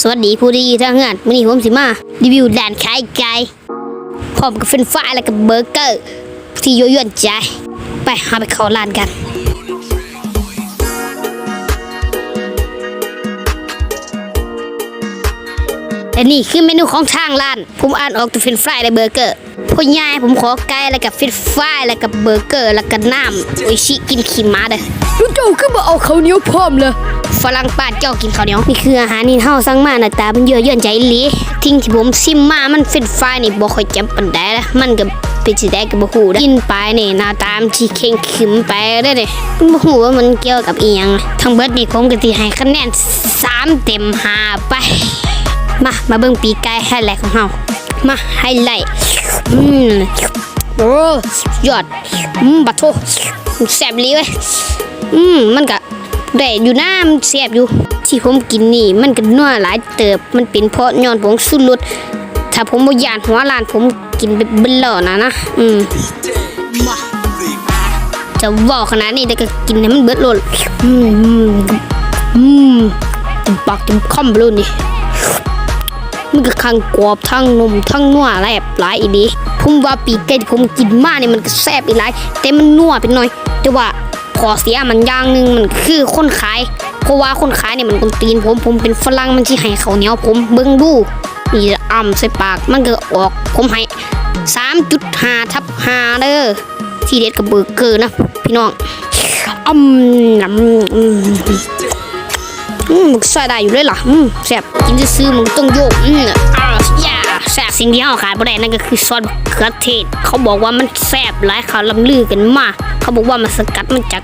สวัสดีผู้ดีทางงานวันนี้ผมสิมารีวิวร้านขายไก่พร้อมกับเฟรนฟรายและกับเบอร์เกอร์ที่ยั่วยวนใจ ไปหาไปเข้าร้านกัน และนี่คือเมนูของทางร้าน ผมอ่านออกตัวเฟรนฟรายและเบอร์เกอร์ พ่อยายผมขอไก่แล้วกับเฟรนช์ฟรายแล้วกับเบอร์เกอร์แล้วก็น้ำโออิชิกินขี้ม้าเด้อแล้วเจ้าขึ้นมาเอาข้าวเหนียวพร้อมเลยฝรั่งป้านเจ้ากินข้าวเหนียวนี่คืออาหารที่เฮาสั่งมาหน้าตามันเยอะเยินใจอีหลีทิ้งที่ผมซิมมามันเฟรนช์ฟรายนี่บ่ค่อยจำปานใดละมันก็เป็นสิได้ก็บ่ฮู้เด้อกินไปนี่หน้าตามันสิเข่งขรึมไปเด้อนี่มันบ่ฮู้ว่ามันเกี่ยวกับอีหยังทั้งเบิดนี่ผมก็สิให้คะแนน3เต็ม5ไป มา มาเบิ่งปีกไก่ไฮไลท์ของเฮามาไฮไลท์ อืมโอ้ยอด อืมบัดโทแซ่บลีเว้ยอืมมันก็ได้อยู่น้ำมันเสียบอยู่ ที่ผมกินนี่มันก็นัวหลายเติบ มันเป็นเพราะย้อนผงสุรสถ้าผมบ่ยานหัวลานผมกินไปเบิ่ล่อนะนะ อืมจะว่าขนาดนี้แต่ก็กินให้มันเบิดโลดอืมอืมอืมเต็มปากเต็มคำไปเลยนี่ มันก็คังกรอบทั้งนมทั้งนัวแลบหลายอีดีผมว่าปีกไก่ที่ผมกินมาเนี่ยมันก็แซ่บอีหลาย แต่มันนัวไปหน่อย แต่ว่าพอเสียมันอย่างหนึงมันคือคนขาย เพราะว่าคนขายเนี่ยมันคนตีนผมผมเป็นฝรั่งมันที่ให้เขาเนี้ยผมเบิ่งดูนี่อ่ำใส่ปากมันก็ออกผมให้3.5ทับ5เด้อที่เด็ดกับเบอร์เกอร์นะพี่น้องอืม อืมอืมอืมใส่ได้อยู่เลยล่ะอืมแซ่บกินซื้อมันต้องโยกอืมอ่าย่าแซ่บสิ่งที่เขาขายบ่ได้นั่นก็คือซอสมะเขือเทศ เขาบอกว่ามันแซ่บหลายเขาลำลือกันมาก เขาบอกว่ามันสกัดมาจาก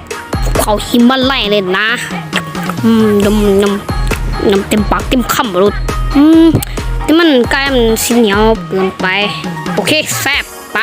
เขาหิมาลัยเลยนะ อืมนมนมนมเต็มปากเต็มคำรุดอืมแต่มันกลายมันสีเหนียวเกินไป โอเคแซ่บไป